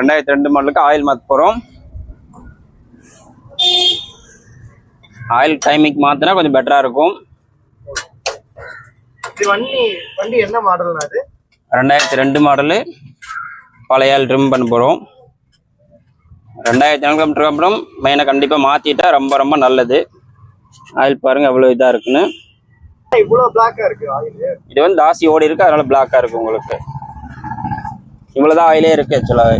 ரெண்டாயிரத்தி ரெண்டு மாடலுக்கு ஆயில் மாற்ற போகிறோம் ஆயில் டைமிங் மாற்றினா கொஞ்சம் பெட்டராக இருக்கும். இது வண்டி வண்டி என்ன மாடல்னா அது ரெண்டாயிரத்தி ரெண்டு மாடலு. பழைய ஆயில் ட்ரிம் பண்ண போகிறோம் ரெண்டாயிரத்தி நாலு கிலோமீட்டருக்கு அப்புறம் மெயினாக கண்டிப்பாக மாற்றிட்டா ரொம்ப ரொம்ப நல்லது. ஆயில் பாருங்கள் எவ்வளோ இதாக இருக்குன்னு. ஆயில். இது வந்து தாசி ஓடி இருக்கு அதனால பிளாக்காக இருக்கு உங்களுக்கு. இவ்வளோதான் ஆயிலே இருக்கு ஆக்சுவலாக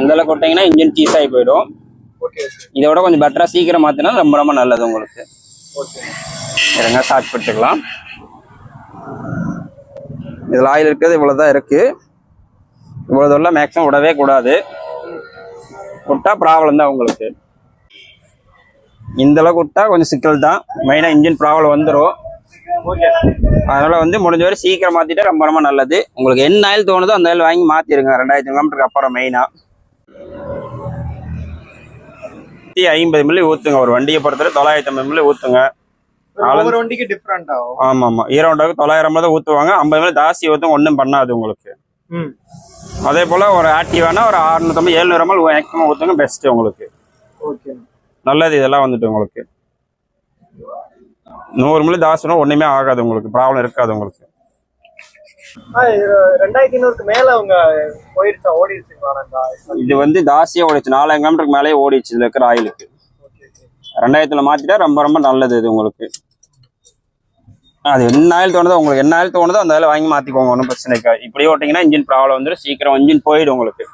இந்த அளவுக்கு விட்டிங்கன்னா இன்ஜின் சீஸ் ஆகி போயிடும். ஓகே இதை விட கொஞ்சம் பெட்டராக சீக்கிரம் மாற்றினா ரொம்ப ரொம்ப நல்லது உங்களுக்கு. இருங்க ஸ்டார்ட் பண்ணிட்டுக்கலாம் இதில் ஆயில் இருக்கிறது இவ்வளோ தான் இருக்குது இவ்வளோ தூரம் மேக்ஸிமம் விடவே கூடாது. விட்டா ப்ராப்ளம் தான் உங்களுக்கு. இந்த அளவுக்கு விட்டா கொஞ்சம் சிக்கல் தான். மெயினாக இன்ஜின் ப்ராப்ளம் வந்துடும் அதனால வந்து முடிஞ்ச வரை சீக்கிரம் மாத்திட்டா ரொம்ப ரொம்ப நல்லது. உங்களுக்கு என்ன ஆயில் தோணுதோ அந்த ஆயில் வாங்கி மாத்திருங்க. ரெண்டாயிரத்தி கிலோமீட்டருக்கு அப்புறம் மெயினா ஐம்பது மில்லி ஊத்துங்க. ஒரு வண்டியை பொறுத்தவரை தொள்ளாயிரத்தி ஐம்பது மில்லி ஊத்துங்க. ஒவ்வொரு வண்டிக்கு டிஃப்ரெண்ட் ஆகும் ஆமா ஆமா ஈரோண்டாவுக்கு தொள்ளாயிரம் தான் ஊத்துவாங்க. ஐம்பது மில்லி ஜாஸ்தி ஊற்றும் ஒன்றும் பண்ணாது உங்களுக்கு. ம். அதே போல ஒரு ஆக்டிவானா ஒரு அறுநூத்தம்பது எழுநூறு எம்எல் மேக்ஸிமம் ஊற்றுங்க பெஸ்ட் உங்களுக்கு. ஓகே நல்லது இதெல்லாம் வந்துட்டு உங்களுக்கு. நூறு மில்லி ஜாஸ்தினா ஒண்ணுமே ஆகாது உங்களுக்கு. ப்ராப்ளம் இருக்காது உங்களுக்கு. ரெண்டாயிரத்தி ஐநூறுக்கு மேல அவங்க போயிருச்சா ஓடிடுச்சுங்களா இது வந்து ஜாஸ்தியாக ஓடிச்சு நாலாயிரம் கிலோமீட்டருக்கு மேலே ஓடிச்சு இதில் இருக்கிற ஆயிலுக்கு. ரெண்டாயிரத்துல மாத்திட்டா ரொம்ப ரொம்ப நல்லது இது உங்களுக்கு. அது என்ன ஆயில் தோணுதோ உங்களுக்கு என்ன ஆயில் தோணுதோ அந்த ஆயில் வாங்கி மாத்திக்கோங்க ஒன்றும் பிரச்சனை இருக்காது. இப்படியே ஓட்டிங்கன்னா இன்ஜின் ப்ராப்ளம் வந்துடும் சீக்கிரம் இன்ஜின் போயிடும் உங்களுக்கு.